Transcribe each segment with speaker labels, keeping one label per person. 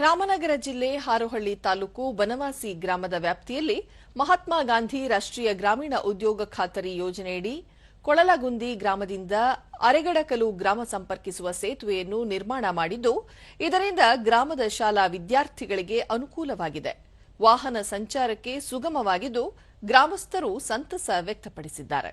Speaker 1: ರಾಮನಗರ ಜಿಲ್ಲೆ ಹಾರೋಹಳ್ಳಿ ತಾಲೂಕು ಬನವಾಸಿ ಗ್ರಾಮದ ವ್ಯಾಪ್ತಿಯಲ್ಲಿ ಮಹಾತ್ಮ ಗಾಂಧಿ ರಾಷ್ಟ್ರೀಯ ಗ್ರಾಮೀಣ ಉದ್ಯೋಗ ಖಾತರಿ ಯೋಜನೆಯಡಿ ಕೊಳಲಗುಂದಿ ಗ್ರಾಮದಿಂದ ಅರೆಗಡಕಲು ಗ್ರಾಮ ಸಂಪರ್ಕಿಸುವ ಸೇತುವೆಯನ್ನು ನಿರ್ಮಾಣ ಮಾಡಿದ್ದು ಇದರಿಂದ ಗ್ರಾಮದ ಶಾಲಾ ವಿದ್ಯಾರ್ಥಿಗಳಿಗೆ ಅನುಕೂಲವಾಗಿದೆ ವಾಹನ ಸಂಚಾರಕ್ಕೆ ಸುಗಮವಾಗಿದ್ದು ಗ್ರಾಮಸ್ಥರು ಸಂತಸ ವ್ಯಕ್ತಪಡಿಸಿದ್ದಾರೆ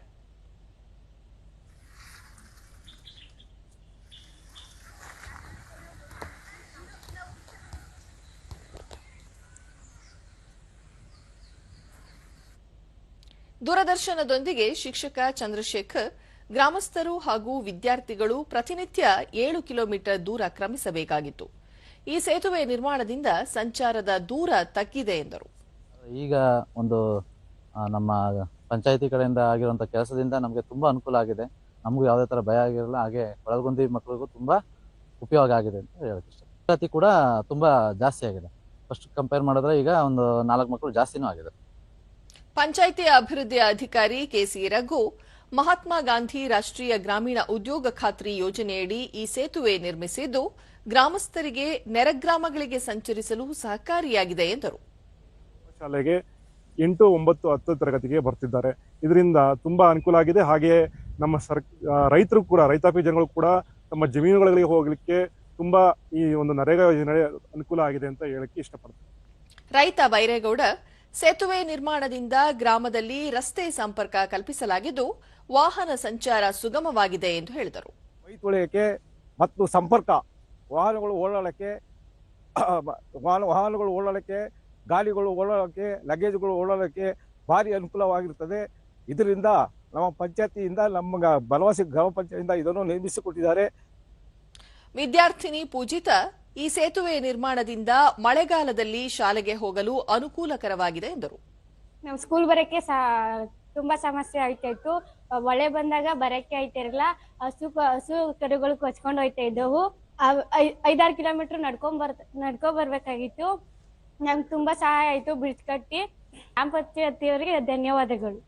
Speaker 1: ದೂರದರ್ಶನದೊಂದಿಗೆ ಶಿಕ್ಷಕ ಚಂದ್ರಶೇಖರ್ ಗ್ರಾಮಸ್ಥರು ಹಾಗೂ ವಿದ್ಯಾರ್ಥಿಗಳು ಪ್ರತಿನಿತ್ಯ ಏಳು ಕಿಲೋಮೀಟರ್ ದೂರ ಕ್ರಮಿಸಬೇಕಾಗಿತ್ತು ಈ ಸೇತುವೆ ನಿರ್ಮಾಣದಿಂದ ಸಂಚಾರದ ದೂರ ತಗ್ಗಿದೆ ಎಂದರು
Speaker 2: ಈಗ ಒಂದು ನಮ್ಮ ಪಂಚಾಯತಿ ಕಡೆಯಿಂದ ಆಗಿರುವಂತಹ ಕೆಲಸದಿಂದ ನಮಗೆ ತುಂಬಾ ಅನುಕೂಲ ಆಗಿದೆ ನಮಗೂ ಯಾವುದೇ ತರ ಭಯ ಆಗಿರಲ್ಲ ಹಾಗೆ ಒಳಗೊಂಡಿ ಮಕ್ಕಳಿಗೂ ತುಂಬಾ ಉಪಯೋಗ ಆಗಿದೆ ಅಂತ ಹೇಳಕ್ಕೆ ಇಷ್ಟ ಕೂಡ ತುಂಬಾ ಜಾಸ್ತಿ ಆಗಿದೆ ಫಸ್ಟ್ ಕಂಪೇರ್ ಮಾಡಿದ್ರೆ ಈಗ ಒಂದು ನಾಲ್ಕು ಮಕ್ಕಳು ಜಾಸ್ತಿನೂ ಆಗಿದೆ
Speaker 1: ಪಂಚಾಯಿತಿ ಅಭಿವೃದ್ಧಿ ಅಧಿಕಾರಿ ಕೆಸಿ ರಘು ಮಹಾತ್ಮ ಗಾಂಧಿ ರಾಷ್ಟೀಯ ಗ್ರಾಮೀಣ ಉದ್ಯೋಗ ಖಾತ್ರಿ ಯೋಜನೆಯಡಿ ಈ ಸೇತುವೆ ನಿರ್ಮಿಸಿದ್ದು ಗ್ರಾಮಸ್ಥರಿಗೆ ನೆರೆಗ್ರಾಮಗಳಿಗೆ ಸಂಚರಿಸಲು ಸಹಕಾರಿಯಾಗಿದೆ ಎಂದರು
Speaker 3: ಶಾಲೆಗೆ ಎಂಟು ಒಂಬತ್ತು ಹತ್ತು ತರಗತಿಗೆ ಬರ್ತಿದ್ದಾರೆ ಇದರಿಂದ ತುಂಬಾ ಅನುಕೂಲ ಆಗಿದೆ ಹಾಗೆಯೇ ನಮ್ಮ ಸರ್ ರೈತರು ಕೂಡ ರೈತಾಪಿ ಜನಗಳು ಕೂಡ ತಮ್ಮ ಜಮೀನುಗಳಿಗೆ ಹೋಗಲಿಕ್ಕೆ ತುಂಬಾ ಈ ಒಂದು ನರೇಗಾ ಯೋಜನೆ ಅನುಕೂಲ ಆಗಿದೆ ಅಂತ ಹೇಳಕ್ಕೆ ಇಷ್ಟಪಡ್ತಾರೆ
Speaker 1: ರೈತ ಬೈರೇಗೌಡ ಸೇತುವೆ ನಿರ್ಮಾಣದಿಂದ ಗ್ರಾಮದಲ್ಲಿ ರಸ್ತೆ ಸಂಪರ್ಕ ಕಲ್ಪಿಸಲಾಗಿದ್ದು ವಾಹನ ಸಂಚಾರ ಸುಗಮವಾಗಿದೆ ಎಂದು ಹೇಳಿದರು ಮೈ ಮತ್ತು ಸಂಪರ್ಕ ವಾಹನಗಳು ಓಡಾಡಕ್ಕೆ ವಾಹನಗಳು ಓಡಾಡಕ್ಕೆ ಗಾಳಿಗಳು ಓಡಾಡಕ್ಕೆ ಲಗೇಜ್ಗಳು ಓಡಾಡಕ್ಕೆ ಭಾರಿ ಅನುಕೂಲವಾಗಿರುತ್ತದೆ ಇದರಿಂದ ನಮ್ಮ ಪಂಚಾಯತಿಯಿಂದ ನಮ್ಮ ಬಲವಾಸಿ ಗ್ರಾಮ ಪಂಚಾಯತಿಯಿಂದ ಇದನ್ನು ನಿರ್ಮಿಸಿಕೊಟ್ಟಿದ್ದಾರೆ ವಿದ್ಯಾರ್ಥಿನಿ ಪೂಜಿತಾ ಈ ಸೇತುವೆ ನಿರ್ಮಾಣದಿಂದ ಮಳೆಗಾಲದಲ್ಲಿ ಶಾಲೆಗೆ ಹೋಗಲು ಅನುಕೂಲಕರವಾಗಿದೆ ಎಂದರು
Speaker 4: ನಮ್ ಸ್ಕೂಲ್ ಬರಕ್ಕೆ ತುಂಬಾ ಸಮಸ್ಯೆ ಆಯ್ತಾ ಇತ್ತು ಮಳೆ ಬಂದಾಗ ಬರಕ್ಕೆ ಆಯ್ತಿರಲ್ಲ ಹಸು ಹಸು ಕರುಗಳು ಕೊಚ್ಕೊಂಡು ಹೋಯ್ತಾ ಇದ್ದವು ಐದಾರು ಕಿಲೋಮೀಟರ್ ನಡ್ಕೊಂಡ್ ಬರ್ ನಡ್ಕೊ ಬರ್ಬೇಕಾಗಿತ್ತು ನಮ್ಗೆ ತುಂಬಾ ಸಹಾಯ ಆಯ್ತು ಬ್ರಿಡ್ಜ್ ಕಟ್ಟಿ ಗ್ರಾಮ ಪಂಚಾಯತಿಯವರಿಗೆ ಧನ್ಯವಾದಗಳು